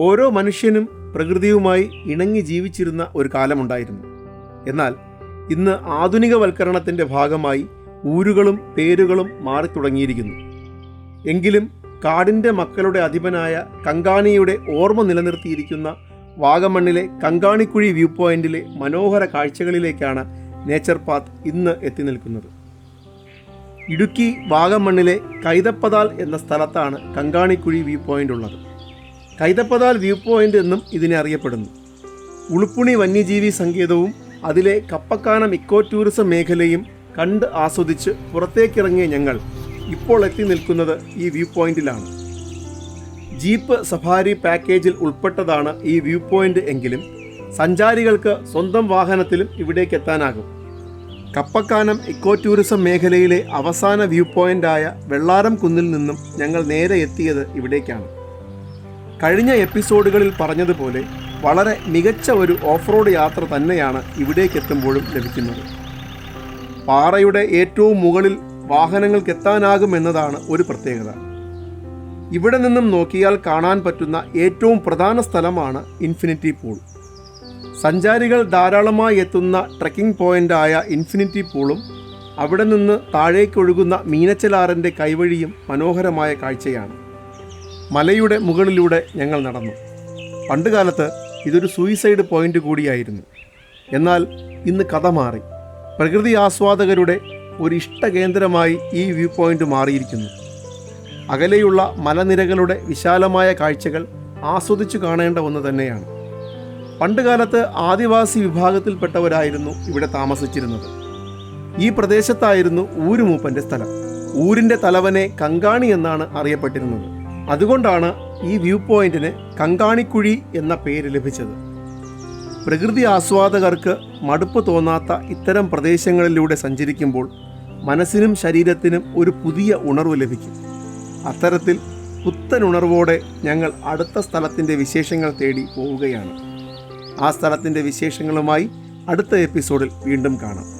ഓരോ മനുഷ്യനും പ്രകൃതിയുമായി ഇണങ്ങി ജീവിച്ചിരുന്ന ഒരു കാലമുണ്ടായിരുന്നു. എന്നാൽ ഇന്ന് ആധുനികവൽക്കരണത്തിന്റെ ഭാഗമായി ഊരുകളും പേരുകളും മാറിത്തുടങ്ങിയിരിക്കുന്നു. എങ്കിലും കാടിന്റെ മക്കളുടെ അധിപനായ കങ്കാണിയുടെ ഓർമ്മ നിലനിർത്തിയിരിക്കുന്ന വാഗമണ്ണിലെ കങ്കാണിക്കുഴി വ്യൂ പോയിന്റിലെ മനോഹര കാഴ്ചകളിലേക്കാണ് നേച്ചർ പാത്ത് ഇന്ന് എത്തി നിൽക്കുന്നത്. ഇടുക്കി വാഗമണ്ണിലെ കൈതപ്പതാൽ എന്ന സ്ഥലത്താണ് കങ്കാണിക്കുഴി വ്യൂ പോയിന്റ് ഉള്ളത്. കൈതപ്പതാൽ വ്യൂ പോയിന്റ് എന്നും ഇതിനെ അറിയപ്പെടുന്നു. ഉളുപ്പുണി വന്യജീവി സങ്കേതവും അതിലെ കപ്പക്കാനം ഇക്കോ ടൂറിസം മേഖലയും കണ്ട് ആസ്വദിച്ച് പുറത്തേക്കിറങ്ങിയ ഞങ്ങൾ ഇപ്പോൾ എത്തി നിൽക്കുന്നത് ഈ വ്യൂ പോയിന്റിലാണ്. ജീപ്പ് സഫാരി പാക്കേജിൽ ഉൾപ്പെട്ടതാണ് ഈ വ്യൂ പോയിന്റ് എങ്കിലും സഞ്ചാരികൾക്ക് സ്വന്തം വാഹനത്തിലും ഇവിടേക്ക് എത്താനാകും. കപ്പക്കാനം ഇക്കോ ടൂറിസം മേഖലയിലെ അവസാന വ്യൂ പോയിന്റായ വെള്ളാരം കുന്നിൽ നിന്നും ഞങ്ങൾ നേരെ എത്തിയത് ഇവിടേക്കാണ്. കഴിഞ്ഞ എപ്പിസോഡുകളിൽ പറഞ്ഞതുപോലെ വളരെ മികച്ച ഒരു ഓഫ് റോഡ് യാത്ര തന്നെയാണ് ഇവിടേക്ക് എത്തുമ്പോഴും ലഭിക്കുന്നത്. പാറയുടെ ഏറ്റവും മുകളിൽ വാഹനങ്ങൾക്ക് എത്താനാകും എന്നതാണ് ഒരു പ്രത്യേകത. ഇവിടെ നിന്നും നോക്കിയാൽ കാണാൻ പറ്റുന്ന ഏറ്റവും പ്രധാന സ്ഥലമാണ് ഇൻഫിനിറ്റി പൂൾ. സഞ്ചാരികൾ ധാരാളമായി എത്തുന്ന ട്രക്കിംഗ് പോയിന്റായ ഇൻഫിനിറ്റി പൂളും അവിടെ നിന്ന് താഴേക്കൊഴുകുന്ന മീനച്ചലാറിന്റെ കൈവഴിയും മനോഹരമായ കാഴ്ചയാണ്. മലയുടെ മുകളിലൂടെ ഞങ്ങൾ നടന്നു. പണ്ടുകാലത്ത് ഇതൊരു സൂയിസൈഡ് പോയിന്റ് കൂടിയായിരുന്നു. എന്നാൽ ഇന്ന് കഥ മാറി. പ്രകൃതി ആസ്വാദകരുടെ ഒരു ഇഷ്ടകേന്ദ്രമായി ഈ വ്യൂ പോയിന്റ് മാറിയിരിക്കുന്നു. അകലെയുള്ള മലനിരകളുടെ വിശാലമായ കാഴ്ചകൾ ആസ്വദിച്ചു കാണേണ്ട ഒന്ന് തന്നെയാണ്. പണ്ടുകാലത്ത് ആദിവാസി വിഭാഗത്തിൽപ്പെട്ടവരായിരുന്നു ഇവിടെ താമസിച്ചിരുന്നത്. ഈ പ്രദേശത്തായിരുന്നു ഊരുമൂപ്പന്റെ സ്ഥലം. ഊരിന്റെ തലവനെ കങ്കാണി എന്നാണ് അറിയപ്പെട്ടിരുന്നത്. അതുകൊണ്ടാണ് ഈ വ്യൂ പോയിന്റിന് കങ്കാണിക്കുഴി എന്ന പേര് ലഭിച്ചത്. പ്രകൃതി ആസ്വാദകർക്ക് മടുപ്പ് തോന്നാത്ത ഇത്തരം പ്രദേശങ്ങളിലൂടെ സഞ്ചരിക്കുമ്പോൾ മനസ്സിനും ശരീരത്തിനും ഒരു പുതിയ ഉണർവ് ലഭിക്കും. അത്തരത്തിൽ പുത്തൻ ഉണർവോടെ ഞങ്ങൾ അടുത്ത സ്ഥലത്തിന്റെ വിശേഷങ്ങൾ തേടി പോവുകയാണ്. ആ സ്ഥലത്തിന്റെ വിശേഷങ്ങളുമായി അടുത്ത എപ്പിസോഡിൽ വീണ്ടും കാണാം.